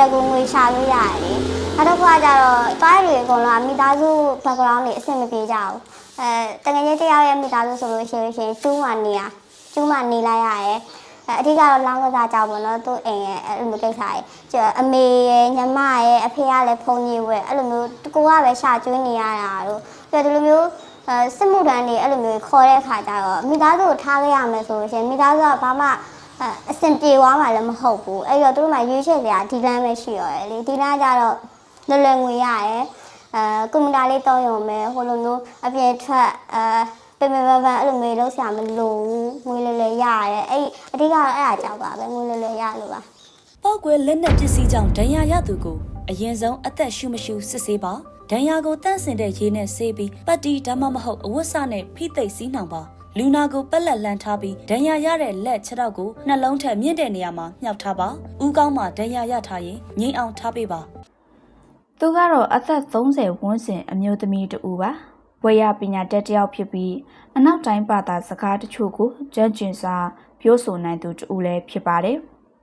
တကူငွေရှာလို့ရတယ်လေနောက်တစ်ခုကကြတော့တွားတွေအကုန်လုံးကမိသားစု background တွေအဆင်မပြေကြဘူးအဲတကယ်ကြီးတရားရဲ့မိသားစုဆိုလို့ရှိရင်ကျူးမှနေရကျူးမှနေလိုက်ရတယ်အဲအဓိကတော့လောင်းကစားကြောက်ပေါ့နော်သူ့အိမ်ရဲ့အဲ့လိုမျိုးကိစ္စရဲ့ကျအမေရဲ့ညီမရဲ့အဖေကလည်းဖုန်ကြီးဝဲအဲ့လိုမျိုးတကူကပဲရှာကျွေးနေရတာတို့ပြီးတော့ဒီလိုမျိုးအဲစစ်မှုထမ်းတွေအဲ့လိုမျိုးခေါ်တဲ့အခါကျတော့မိသားစုကိုထားခဲ့ရမယ်ဆိုလို့ရှိရင်မိသားစုကဘာမှ အဲအဆင်ပြေသွားမှလည်းမဟုတ်ဘူးအဲ့တော့သူတို့မှရွေးချယ်စရာဒီလမ်းပဲရှိရတယ်လေဒီလမ်းကျတော့လွယ်လွယ်ငွေရတယ်အဲကွန်ပျူတာလေးတောင်းရုံပဲဟိုလိုမျိုးအပြင်ထွက်အဲပင်ပင်ပန်းပန်းအဲ့လိုမျိုးလုံးဆရာမလိုဘူးငွေလွယ်လွယ်ရရတယ်အဲ့အဓိကတော့အဲ့ဒါကြောက်ပါပဲငွေလွယ်လွယ်ရလို့ပါပောက်ကွဲလက်နက်ပစ္စည်းကြောင့်ဒဏ်ရာရသူကိုအရင်ဆုံးအသက်ရှူမရှူစစ်ဆေးပါဒဏ်ရာကိုတန့်စင်တဲ့ရေနဲ့ဆေးပြီးပတ်တီဒါမှမဟုတ်အဝတ်စနဲ့ဖိသိပ်စီးနှောင်ပါ လူနာကိုပက်လက်လန်ထားပြီးဒဏ်ရာရတဲ့လက်ခြေထောက်ကိုနှလုံးထက်မြင့်တဲ့နေရာမှာမြှောက်ထားပါဥကောင်းမှာဒဏ်ရာရထားရင်ငိမ့်အောင်ထားပေးပါသူကတော့အသက်30ဝန်းကျင်အမျိုးသမီးတူပါဝေယပညာတတ်တစ်ယောက်ဖြစ်ပြီးအနောက်တိုင်းဘာသာစကားတချို့ကိုကြံ့ကျင်စာပြောဆိုနိုင်သူတူလည်းဖြစ်ပါတယ်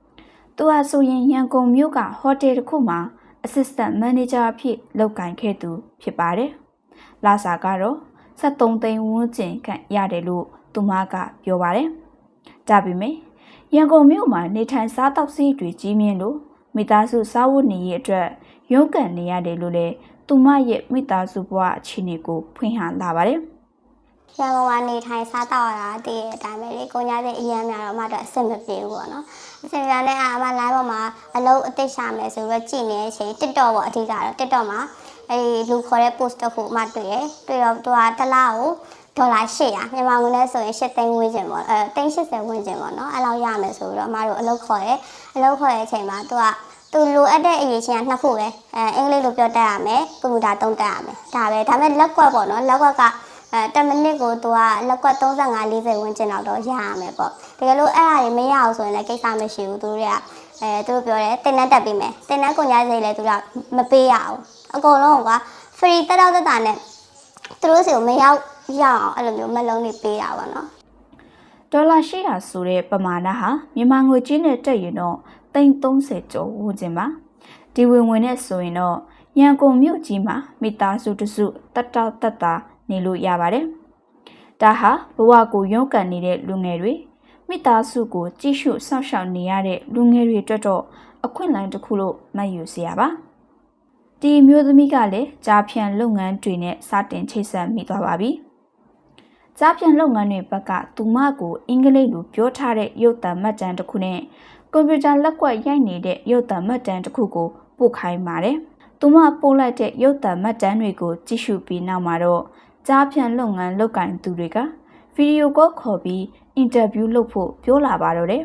။သူဟာဆိုရင်ရန်ကုန်မြို့ကဟိုတယ်တစ်ခုမှာ assistant manager အဖြစ်လုပ်ကိုင်ခဲ့သူဖြစ်ပါတယ်။လာစာကတော့ 73သိန်းဝန်းကျင်ခန့်ရတယ်လို့သူမကပြောပါတယ်။ဒါပေမဲ့ရန်ကုန်မြို့မှာနေထိုင်စားတောက်စီးတွေကြီးမြင့်လို့မိသားစုစားဝတ်နေရေးအတွက်ရုန်းကန်နေရတယ်လို့လည်းသူမရဲ့မိသားစုဘဝအခြေအနေကိုဖွင့်ဟလာပါတယ်။ရန်ကုန်ကနေထိုင်စားတော့ရတာတည်တဲ့အတိုင်းပဲလေကိုညာတဲ့အရန်များတော့အမတော့အဆင်မပြေဘူးပေါ့နော်အဆင်ပြေတဲ့အားအမ live ပေါ်မှာအလုံးအသိရှာမယ်ဆိုတော့ကြည်နေတဲ့အချိန် TikTok ပေါ့အဓိကတော့ TikTok မှာ အဲဒီလူခေါ်တဲ့ post တစ်ခုအမတွေ့ရတွေ့တော့သူကတစ်လားကိုဒေါ်လာ800မြန်မာငွေနဲ့ဆိုရင်8သိန်းဝန်းကျင်ပေါ့အဲသိန်း80ဝန်းကျင်ပေါ့နော်အဲ့လောက်ရမယ်ဆိုတော့အမတို့အလုပ်ခေါ်တယ်အလုပ်ခေါ်တဲ့အချိန်မှာသူကသူလိုအပ်တဲ့အရေးချင်းကနှစ်ခုပဲအဲအင်္ဂလိပ်လိုပြောတတ်ရမယ်ကွန်ပျူတာသုံးတတ်ရမယ်ဒါပဲဒါပေမဲ့လက်ကွက်ပေါ့နော်လက်ကွက်ကအဲ10မိနစ်ကိုသူကလက်ကွက်35 40ဝန်းကျင်လောက်တော့ရရမယ်ပေါ့တကယ်လို့အဲ့ဒါတွေမရအောင်ဆိုရင်လည်းကိစ္စမရှိဘူးသူတို့တွေကအဲသူတို့ပြောတယ်တင်နှက်တက်ပေးမယ်တင်နှက်ကုန်ကြစိတ်လည်းသူကမပေးရအောင် အကုန်လုံးက free တက်တော့တက်တာနဲ့သူတို့စီကိုမရောက်ရအောင်အဲ့လိုမျိုးမလုံးတွေပေးတာပေါ့နော်ဒေါ်လာ800ဆိုတဲ့ပမာဏဟာမြန်မာငွေကြေးနဲ့တက်ရင်တော့330ကျော်ဝန်းကျင်ပါဒီဝင်ဝင်နဲ့ဆိုရင်တော့ရန်ကုန်မြို့ကြီးမှာမိသားစုတစုတက်တောက်တက်တာနေလို့ရပါတယ်ဒါဟာဘဝကိုရုန်းကန်နေတဲ့လူငယ်တွေမိသားစုကိုကြည့်ရှုစောင့်ရှောက်နေရတဲ့လူငယ်တွေအတွက်တော့အခွင့်အလမ်းတစ်ခုလို့မှတ်ယူစရာပါ ဒီမျိုးသမီးကလည်းကြားဖြန့်လုပ်ငန်းတွေနဲ့စတင်ချိတ်ဆက်မိသွားပါပြီ။ကြားဖြန့်လုပ်ငန်းတွေဘက်ကသူမကိုအင်္ဂလိပ်လိုပြောထားတဲ့ရုပ်သံမှတ်တမ်းတစ်ခုနဲ့ကွန်ပျူတာလက်ကွက်ရိုက်နေတဲ့ရုပ်သံမှတ်တမ်းတစ်ခုကိုပို့ခိုင်းပါတယ်။သူမပို့လိုက်တဲ့ရုပ်သံမှတ်တမ်းတွေကိုကြည့်ရှုပြီးနောက်မှာတော့ကြားဖြန့်လုပ်ငန်းလုပ်ကင်သူတွေကဗီဒီယိုကောခေါ်ပြီးအင်တာဗျူးလုပ်ဖို့ပြောလာပါတော့တယ်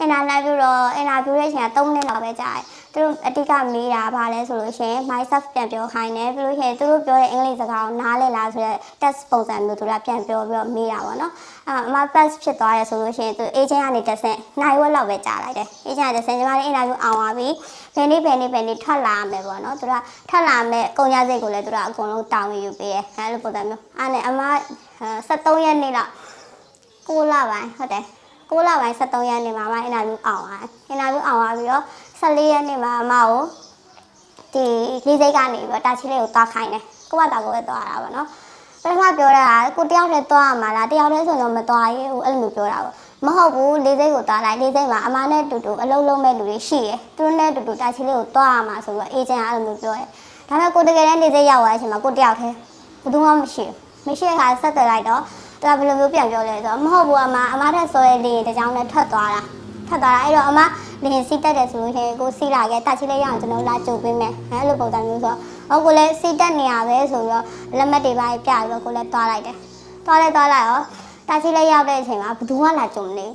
အင်တာလိုက်ပြီးတော့အင်တာဗျူးရဲ့အချိန်က3မိနစ်လောက်ပဲကြာတယ်သူတို့အတိတ်ကမေးတာဘာလဲဆိုလို့ရှိရင် myself ပြန်ပြောခိုင်းတယ်ပြီးလို့ရှိရင်သူတို့ပြောတဲ့အင်္ဂလိပ်စကားကိုနားလည်လားဆိုတော့ test ပုံစံမျိုးသူတို့ကပြန်ပြောပြီးတော့မေးတာပေါ့နော်အဲအမ pass ဖြစ်သွားရဲဆိုလို့ရှိရင်သူ agent ကနေတက်ဆင့်နိုင်ဝက်လောက်ပဲကြာလိုက်တယ် agent ကတက်ဆင့်ညီမလေးအင်တာဗျူးအောင်သွားပြီဘယ်နေ့ဘယ်နေ့ဘယ်နေ့ထွက်လာမယ်ပေါ့နော်သူတို့ကထွက်လာမယ်ကုန်ကြစိတ်ကိုလည်းသူတို့ကအကုန်လုံးတောင်းယူပေးရဲအဲလိုပုံစံမျိုးအဲနဲ့အမ73ရက်နေ့လောက်6လပိုင်းဟုတ်တယ် 6လပိုင်း73ရက်နေ့မှာမှအင်တာဗျူးအောင်သွားအင်တာဗျူးအောင်သွားပြီးတော့14ရက်နေ့မှာအမကိုဒီလေးစိတ်ကနေပြီးတော့တာချီလေးကိုသွားခိုင်းတယ်ကိုကတာကိုပဲသွားတာပေါ့နော်ပထမပြောတာကကိုတယောက်တည်းသွားရမှာလားတယောက်တည်းဆိုတော့မသွားရဘူးအဲ့လိုမျိုးပြောတာပေါ့မဟုတ်ဘူးလေးစိတ်ကိုသွားလိုက်လေးစိတ်မှာအမနဲ့တူတူအလုံးလုံးမဲ့လူတွေရှိတယ်သူတို့နဲ့တူတူတာချီလေးကိုသွားရမှာဆိုတော့အေဂျင့်ကအဲ့လိုမျိုးပြောတယ်ဒါပေမဲ့ကိုတကယ်တမ်းလေးစိတ်ရောက်သွားတဲ့အချိန်မှာကိုတယောက်တည်းဘယ်သူမှမရှိဘူးမရှိတဲ့အခါဆက်သွယ်လိုက်တော့ သူကဘယ်လိုမျိုးပြန်ပြောလဲဆိုတော့မဟုတ်ဘူးအမအမထက်စောရဲ့လေရင်တစ်ကြောင်နဲ့ထွက်သွားတာထွက်သွားတာအဲ့တော့အမလေရင်စီးတက်တယ်ဆိုလို့ရှိရင်ကိုစီးလာခဲ့တက်ချီလေးရအောင်ကျွန်တော်လာကြိုပေးမယ်အဲ့လိုပုံစံမျိုးဆိုတော့ဟိုကိုလည်းစီးတက်နေရပဲဆိုပြီးတော့လက်မှတ်တွေပါပြပြီးတော့ကိုလည်းသွားလိုက်တယ်သွားလိုက်သွားလိုက်ရောတက်ချီလေးရောက်တဲ့အချိန်မှာဘယ်သူမှလာကြုံမနေ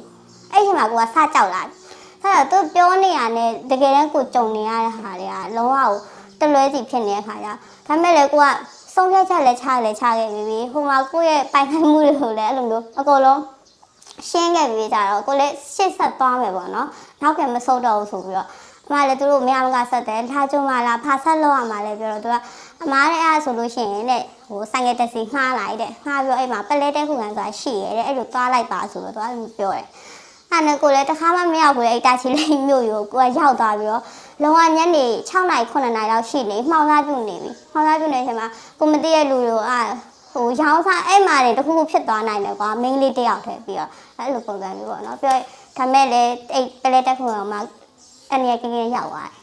အဲ့ဒီအချိန်မှာကိုကစကြောက်လာတယ်အဲ့တော့သူပြောနေရတဲ့တကယ်တမ်းကိုကြုံနေရတဲ့ဟာတွေကလုံးဝတလွဲစီဖြစ်နေတဲ့ခါကျဒါပေမဲ့လေကိုက ဆုံးဖြတ်ချက်လည်းချလည်းချခဲ့ပြီးပြီဟိုမှာကိုယ့်ရဲ့ပိုင်ဆိုင်မှုတွေကိုလည်းအဲ့လိုမျိုးအကုန်လုံးရှင်းခဲ့ပြီးကြတော့ကိုလည်းရှေ့ဆက်သွားမယ်ပေါ့နော်နောက်ကမဆုတ်တော့ဘူးဆိုပြီးတော့အမလည်းသူတို့မရမကဆက်တယ်ထားကြုံမလားဖာဆက်လောက်ရမှာလဲပြောတော့သူကအမားတဲ့အားဆိုလို့ရှိရင်တဲ့ဟိုဆိုင်ကတက်စီငှားလိုက်တဲ့ငှားပြီးတော့အဲ့မှာပလဲတဲ့ခုခံဆိုတာရှိရဲတဲ့အဲ့လိုသွားလိုက်ပါဆိုတော့သူကပြောတယ် အဲ့နဲ့ကိုလည်းတစ်ခါမှမရောက်ဘူးလေအဲ့တာချီလေးမြို့ရောကိုကရောက်သွားပြီးတော့လုံကညနေ6နာရီ9နာရီလောက်ရှိနေမှောင်သားပြုတ်နေပြီမှောင်သားပြုတ်နေတဲ့အချိန်မှာကိုမသိတဲ့လူတွေအာဟိုရောင်းစားအဲ့မှာနေတခုခုဖြစ်သွားနိုင်တယ်ကွာမိန်းကလေးတစ်ယောက်တည်းပြီးတော့အဲ့လိုပုံစံမျိုးပေါ့နော်ပြောဒါမဲ့လေအဲ့ပလဲတက်ခုံမှာအနေကင်းကင်းရောက်သွားတယ်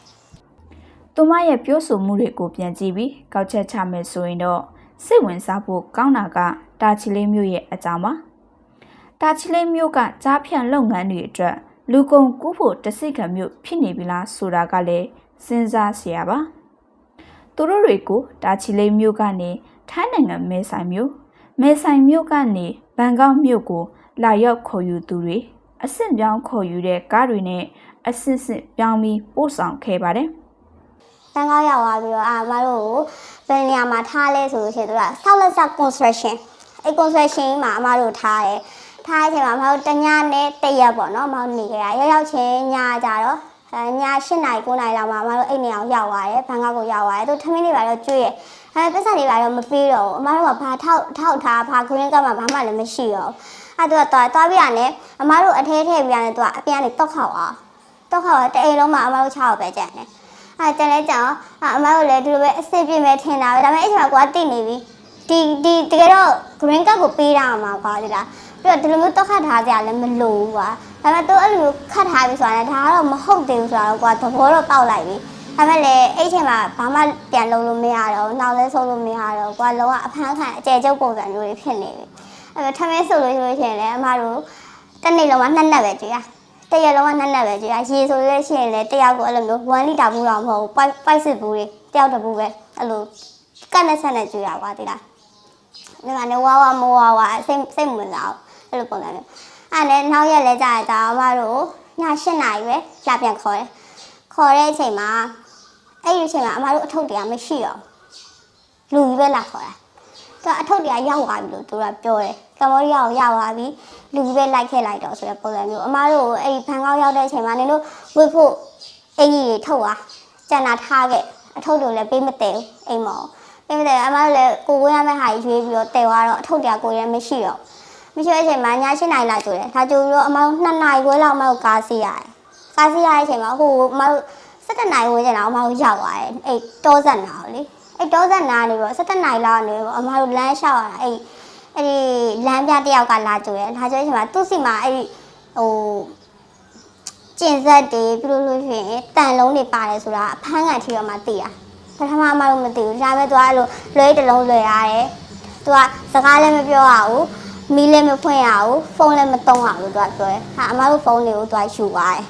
သူမရဲ့ပြောဆိုမှုတွေကိုပြန်ကြည့်ပြီးကောက်ချက်ချမယ်ဆိုရင်တော့စိတ်ဝင်စားဖို့ကောင်းတာကတာချီလေးမျိုးရဲ့အကြောင်းပါ တာချီလိမ့်မြို့ကကြားဖြန့်လုပ်ငန်းတွေအတွက်လူကုန်ကူးဖို့တစိကံမျိုးဖြစ်နေပြီလားဆိုတာကလည်းစဉ်းစားစရာပါသူတို့တွေကိုတာချီလိမ့်မြို့ကနေထိုင်းနိုင်ငံမဲဆိုင်မြို့မဲဆိုင်မြို့ကနေဘန်ကောက်မြို့ကို လာရောက်ခေါ်ယူသူတွေအဆင့်ပြောင်းခေါ်ယူတဲ့ကားတွေနဲ့အဆင့်ဆင့်ပြောင်းပြီးပို့ဆောင်ခဲ့ပါတယ်။တန်ကောက်ရောက်သွားပြီးတော့အာမတို့ကိုဘယ်နေရာမှာထားလဲဆိုလို့ရှိရင်သူကဆောက်လက်ဆောက် construction အဲ construction မှာအမတို့ထားတယ်။ ထားတဲ့အချိန်မှာအမတို့တညနဲ့တရက်ပေါ့နော်အမတို့နေကြတာရောက်ရောက်ချင်းညကြတော့အဲည8နာရီ9နာရီလောက်မှာအမတို့အိတ်နေအောင်ရောက်သွားတယ်ဘန်ကောက်ကိုရောက်သွားတယ်သူထမင်းတွေပါတော့ကျွေးရအဲပတ်စံတွေပါတော့မပေးတော့ဘူးအမတို့ကဘာထောက်ထောက်ထားဘာ green ကမှဘာမှလည်းမရှိတော့ဘူးအဲသူကသွားသွားပြရတယ်အမတို့အထဲထည့်ပြရတယ်သူကအပြန်ကနေတောက်ခေါက်အောင်တောက်ခေါက်တအိမ်လုံးမှာအမတို့6ရောက်ပဲကြံတယ်အဲတလဲကြောင်အမတို့လည်းဒီလိုပဲအစ်စ်ပြည့်မဲ့ထင်တာပဲဒါပေမဲ့အဲ့ချိန်မှာကိုကတိနေပြီဒီဒီတကယ်တော့ green card ကိုပေးတာမှာကွာဒီလား ပြီးတော့ဒီလိုမျိုးတော့ခတ်ထားကြလည်းမလိုဘူးကွာဒါပေမဲ့သူအဲ့လိုမျိုးခတ်ထားပြီဆိုတာလည်းဒါကတော့မဟုတ်သေးဘူးဆိုတာတော့ကွာသဘောတော့ပေါက်လိုက်ပြီဒါပေမဲ့လည်းအဲ့ချိန်မှာဘာမှပြန်လုံးလို့မရတော့ဘူးနောက်လဲဆုံးလို့မရတော့ကွာလုံးဝအဖမ်းခံအကျယ်ကျုပ်ပုံစံမျိုးတွေဖြစ်နေပြီအဲ့တော့ထမင်းဆိုလို့ဆိုလို့ရှိရင်လည်းအမတို့တစ်နေ့လုံးကနှစ်နက်ပဲကြွေးရတရက်လုံးကနှစ်နက်ပဲကြည့်ရရေဆိုလို့ရှိရင်လည်းတယောက်ကိုအဲ့လိုမျိုး1လီတာဘူးတော့မဟုတ်ဘူးပိုက်ပိုက်စစ်ဘူးတွေတယောက်တစ်ဘူးပဲအဲ့လိုကတ်နဲ့ဆက်နဲ့ကြည့်ရပါသေးလားဒီမှာနေဝါဝါမဝါဝါစိတ်စိတ်မဝင်စားဘူး အဲ့လိုပုံစံမျိုးအဲ့နဲ့နောက်ရက်လဲကြာတာအမတို့ည8နာရီပဲကြာပြန်ခေါ်တယ်ခေါ်တဲ့အချိန်မှာအဲ့ဒီအချိန်မှာအမတို့အထုပ်တရားမရှိတော့လူကြီးပဲလာခေါ်တာသူကအထုပ်တရားရောက်သွားပြီလို့သူကပြောတယ်ကမ္ဘောဒီးယားကိုရောက်သွားပြီလူကြီးပဲလိုက်ခဲ့လိုက်တော့ဆိုတဲ့ပုံစံမျိုးအမားတို့ကိုအဲ့ဒီဖန်ကောက်ရောက်တဲ့အချိန်မှာနင်တို့ဝစ်ဖို့အင်ကြီးတွေထုတ်သွားကြံတာထားခဲ့အထုပ်တွေလည်းပေးမတည်ဘူးအိမ်မော်ပေးမတည်ဘူးအမားတို့လည်းကိုဝင်းရမယ့်ဟာကြီးရွေးပြီးတော့တည်သွားတော့အထုပ်တရားကိုရဲမရှိတော့ မရှိတဲ့အချိန်မှာည7နာရီလောက်ကျိုးတယ်ဒါကျိုးပြီးတော့အမားတို့2နာရီခွဲလောက်အမားတို့ကားစီးရတယ်ကားစီးရတဲ့အချိန်မှာဟိုအမားတို့7နာရီဝန်းကျင်လောက်အမားတို့ရောက်သွားတယ်အဲ့တောဇက်နာကိုလေအဲ့တောဇက်နာနေပြီးတော့7နာရီလောက်နေပြီးတော့အမားတို့လမ်းလျှောက်ရတာအဲ့အဲ့ဒီလမ်းပြတယောက်ကလာကြွယ်လာကြွယ်ချိန်မှာသူ့စီမှာအဲ့ဒီဟိုကျင်ဆက်တွေပြုလို့လို့ရှိရင်တန်လုံးတွေပါတယ်ဆိုတာအဖမ်းကန်ထီတော့မှသိရပထမမှတော့မသိဘူးဒါပေမဲ့သူကအဲ့လိုလွဲတစ်လုံးလွယ်ရတယ်သူကစကားလည်းမပြောရဘူး မီးလည်းမဖွင့်ရဘူးဖုန်းလည်းမသုံးရဘူးသူကပြောတယ်ဟာအမတို့ဖုန်းတွေကိုသူကယူသွားတယ်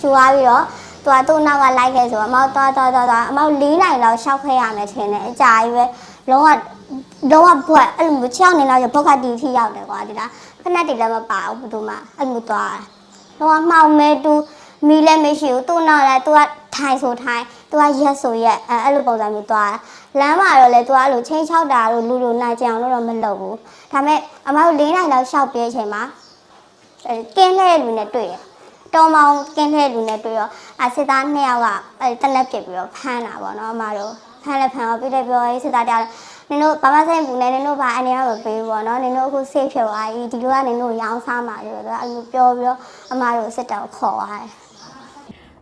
ယူသွားပြီးတော့သူကသူ့နောက်ကလိုက်ခဲ့ဆိုတော့အမတို့သွားသွားသွားသွားအမတို့၄နိုင်လောက်ရှောက်ခဲ့ရမယ်ထင်တယ်အကြာကြီးပဲလုံးဝတော့ဘွက်အဲ့လိုမျိုးချောင်းနေတော့ဘုတ်ကတီထိရောက်တယ်ကွာဒီလားဖက်နက်တွေလည်းမပါဘူးဘယ်သူမှအဲ့လိုသွားတော့မှောင်မဲတူမီလည်းမရှိဘူးသူ့နောက်လည်း तू ကထိုင်ဆိုထိုင် तू ကရက်ဆိုရက်အဲ့အဲ့လိုပုံစံမျိုးသွား လမ်းမှာတော့လေ तू ကအဲ့လိုချင်းချောက်တာလို့လူလူနိုင်ကြအောင်လို့တော့မလုပ်ဘူးဒါပေမဲ့အမတို့၄နိုင်လောက်ရှောက်ပြေးချိန်မှာအဲကင်းတဲ့လူနဲ့တွေ့ရတော်မောင်ကင်းတဲ့လူနဲ့တွေ့ရောအစစ်သားနှစ်ယောက်ကအဲတက်လက်ပြစ်ပြီးတော့ဖမ်းတာပေါ့နော်အမတို့ဖမ်းလည်းဖမ်းတော့ပြီးတယ်ပြောရေးစစ်သားတရားနင်တို့ဘာမှစိတ်ဘူးနဲ့နင်တို့ဘာအနေရမပေးဘူးပေါ့နော်နင်တို့အခု safe ဖြစ်သွားပြီဒီလိုကနင်တို့ရောင်းစားမှာလို့တော့အဲ့လိုပြောပြီးတော့အမတို့စစ်တောက်ခေါ်သွားတယ်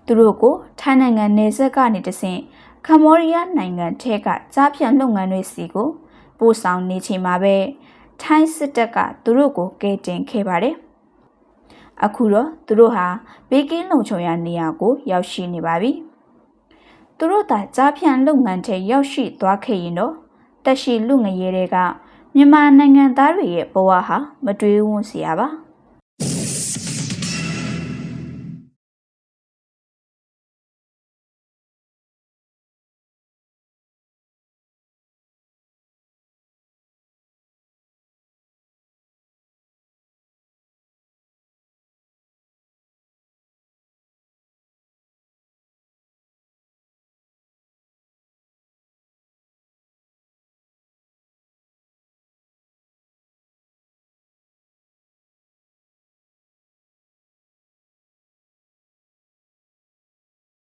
သူတို့ကိုထိုင်းနိုင်ငံနယ်စပ်ကနေတဆင့် ကမ္ဘောဒီးယားနိုင်ငံထဲကကြားဖြန့်လုပ်ငန်းတွေစီကိုပို့ဆောင်နေချိန်မှာပဲထိုင်းစစ်တပ်ကသူတို့ကိုကယ်တင်ခဲ့ပါတယ်။အခုတော့သူတို့ဟာဘေးကင်းလုံခြုံရာနေရာကို ရောက်ရှိနေပါပြီ။သူတို့သာကြားဖြန့်လုပ်ငန်းထဲရောက်ရှိသွားခဲ့ရင်တော့တက်ရှိလူငရဲတွေကမြန်မာနိုင်ငံသားတွေရဲ့ဘဝဟာမတွေးဝန်းစရာပါ။